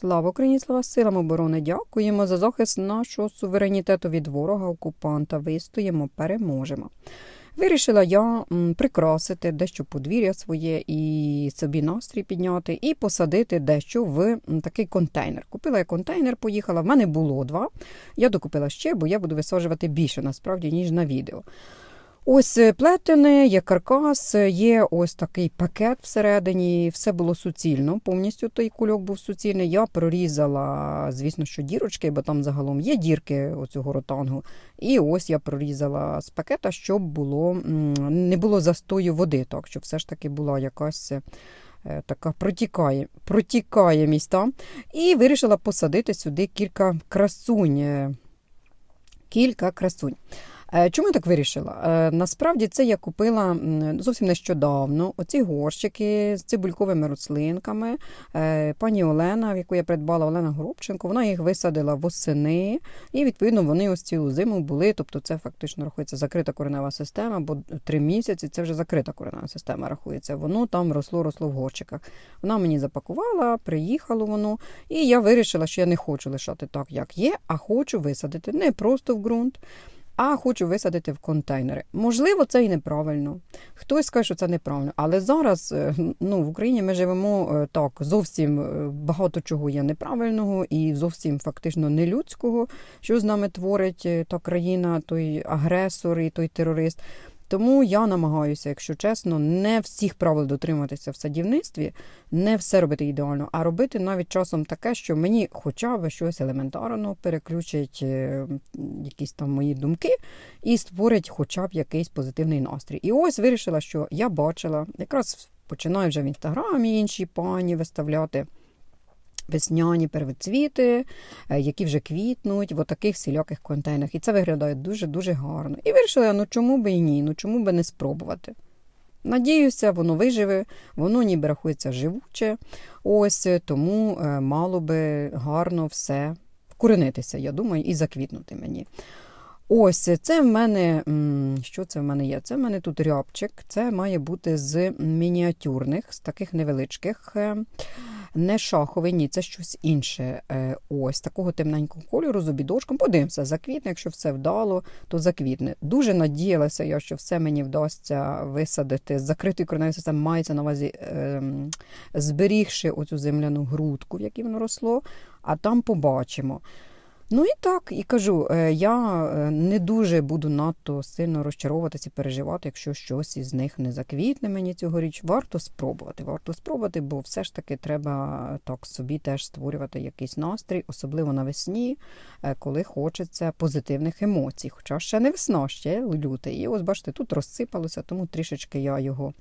Слава Україні, слава силам оборони! Дякуємо за захист нашого суверенітету від ворога окупанта. Вистоїмо, переможемо. Вирішила я прикрасити дещо подвір'я своє і собі настрій підняти, і посадити дещо в такий контейнер. Купила я контейнер, поїхала. В мене було два. Я докупила ще, бо я буду висаджувати більше насправді, ніж на відео. Ось е, плетене, є каркас, е, є ось такий пакет всередині. Все було суцільно. Повністю той кульок був суцільний. Я прорізала, звісно, що дірочки, бо там загалом є дірки оцього ротангу. І ось я прорізала з пакета, щоб було не було застою води, так щоб все ж таки була якась. е, Така протікає, протікає міста. І вирішила посадити сюди кілька красунь. Кілька красунь. Е, Чому я так вирішила? Е, Насправді це я купила зовсім нещодавно оці горщики з цибульковими рослинками. Е, Пані Олена, в яку я придбала Олена Горобченко, вона їх висадила восени, і відповідно вони ось цілу зиму були. Тобто, це фактично рахується закрита коренева система, бо три місяці це вже закрита коренева система рахується. Воно там росло, росло в горщиках. Вона мені запакувала, приїхало воно, і я вирішила, що я не хочу лишати так, як є, а хочу висадити не просто в ґрунт а хочу висадити в контейнери. Можливо, це і неправильно. Хтось скаже, що це неправильно. Але зараз е, ну, в Україні ми живемо е, так, зовсім е, багато чого є неправильного і зовсім фактично нелюдського, що з нами творить та країна, той агресор і той терорист. Тому я намагаюся, якщо чесно, не всіх правил дотримуватися в садівництві, не все робити ідеально, а робити навіть часом таке, що мені хоча б щось елементарно переключить е, якісь там мої думки і створить хоча б якийсь позитивний настрій. І ось вирішила, що я бачила, якраз починаю вже в інстаграмі інші пані виставляти. Весняні первоцвіти, е, які вже квітнуть в таких всіляких контейнерах. І це виглядає дуже-дуже гарно. І вирішила, ну чому би і ні, ну чому би не спробувати. Надіюся, воно виживе, воно ніби рахується живуче. Ось тому е, мало би гарно все вкоренитися, я думаю, і заквітнути мені. Ось це в мене. Що це в мене є? Це в мене тут рябчик. Це має бути з мініатюрних, з таких невеличких. Не шаховий, ні, це щось інше. Е, Ось такого темненького кольору з обідочком. Подивимося, заквітне. Якщо все вдало, то заквітне. Дуже надіялася я, що все мені вдасться висадити з закритою кореневою системи, мається на увазі, ем, зберігши оцю земляну грудку, в якій воно росло, а там побачимо. Ну і так, і кажу, е, я е, не дуже буду надто сильно розчаровуватися переживати, якщо щось із них не заквітне мені цьогоріч. Варто спробувати. Варто спробувати, бо все ж таки треба е, так собі теж створювати якийсь настрій, особливо навесні, коли хочеться позитивних емоцій. Хоча ще не весна, ще лютий. І ось бачите, тут розсипалося, тому трішечки я його.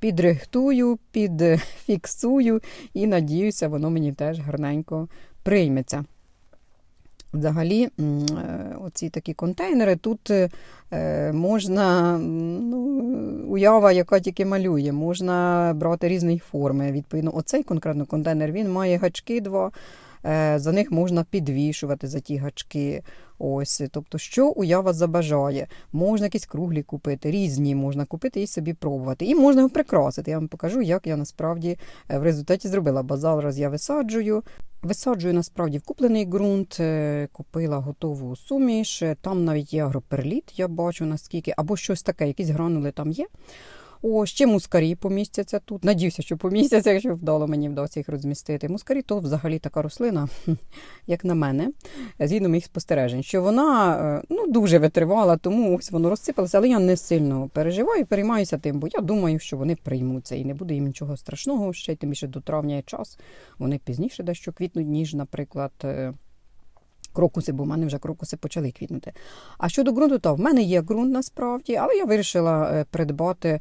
Підрихтую, підфіксую і надіюся, воно мені теж гарненько прийметься. Взагалі, е, оці такі контейнери, тут е, можна, ну, уява, яка тільки малює, можна брати різної форми. Відповідно, оцей конкретно контейнер він має гачки два. Е, За них можна підвішувати за ті гачки. Ось, тобто, що уява забажає. Можна якісь круглі купити, різні можна купити і собі пробувати. І можна його прикрасити. Я вам покажу, як я насправді е, в результаті зробила. Бо зараз я висаджую. Висаджую насправді в куплений ґрунт, е, купила готову суміш. Там навіть є агроперліт, я бачу наскільки, або щось таке, якісь гранули там є. О, ще мускарі помістяться тут. Надіюся, що помістяться, якщо вдало мені вдасться їх розмістити. Мускарі то взагалі така рослина, як на мене, згідно моїх спостережень, що вона е, ну, дуже витривала, тому ось воно розсипалося, але я не сильно переживаю, переймаюся тим, бо я думаю, що вони приймуться і не буде їм нічого страшного. Ще й тим більше до травня є час. Вони пізніше дещо квітнуть, ніж, наприклад. Крокуси, бо в мене вже крокуси почали квітнути. А щодо ґрунту, то в мене є ґрунт насправді, але я вирішила е, придбати.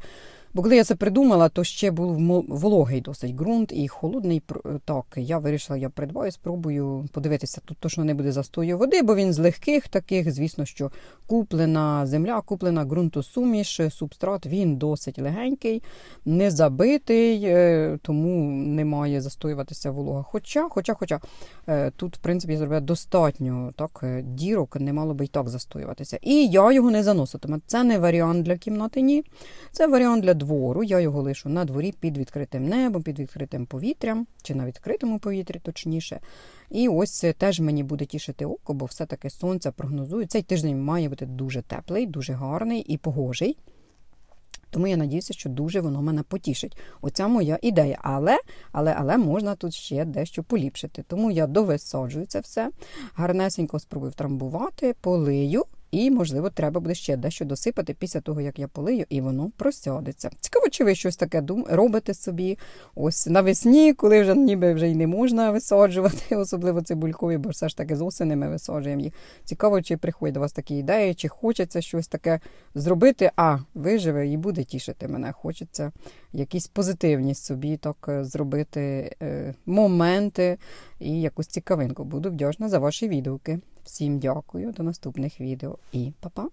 Бо коли я це придумала, то ще був вологий досить ґрунт і холодний. Так, я вирішила, я придбаю, спробую подивитися. Тут точно не буде застою води, бо він з легких таких, звісно, що куплена земля, куплена ґрунтосуміш, субстрат, він досить легенький, не забитий, е, тому не має застоюватися волога. Хоча, хоча, хоча е, тут, в принципі, я зробила достатньо так, е, дірок, не мало би й так застоюватися. І я його не заноситиму. Це не варіант для кімнати, ні. Це варіант для двору. Я його лишу на дворі під відкритим небом, під відкритим повітрям, чи на відкритому повітрі, точніше. І ось це теж мені буде тішити око, бо все-таки сонце прогнозує. Цей тиждень має бути дуже теплий, дуже гарний і погожий. Тому я надіюся, що дуже воно мене потішить. Оця моя ідея. Але, але, але можна тут ще дещо поліпшити. Тому я довисаджую це все, гарнесенько спробую втрамбувати, полию. І, можливо, треба буде ще дещо досипати після того, як я полию, і воно просядеться. Цікаво, чи ви щось таке робите собі ось навесні, коли вже ніби вже й не можна висаджувати, особливо цибулькові, бо все ж таки з осени ми висаджуємо їх. Цікаво, чи приходять до вас такі ідеї, чи хочеться щось таке зробити, а виживе і буде тішити мене. Хочеться якісь позитивність собі так е, зробити е, моменти і якусь цікавинку. Буду вдячна за ваші відгуки. Всім дякую, до наступних відео і па-па!